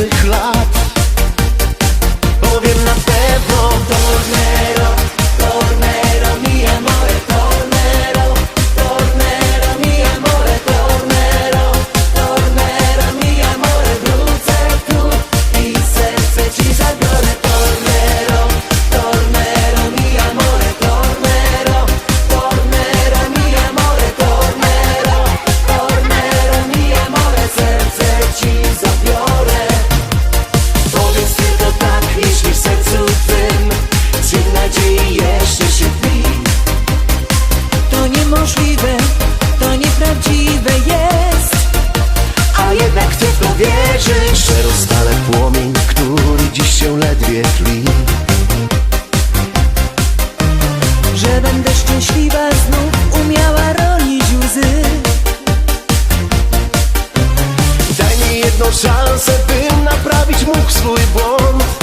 The clock. niemożliwe, to nieprawdziwe jest. A jednak ty w to wierzysz. Że płomień, który dziś się ledwie tli. Że będę szczęśliwa znów umiała ronić łzy. Daj mi jedną szansę, bym naprawić mógł swój błąd.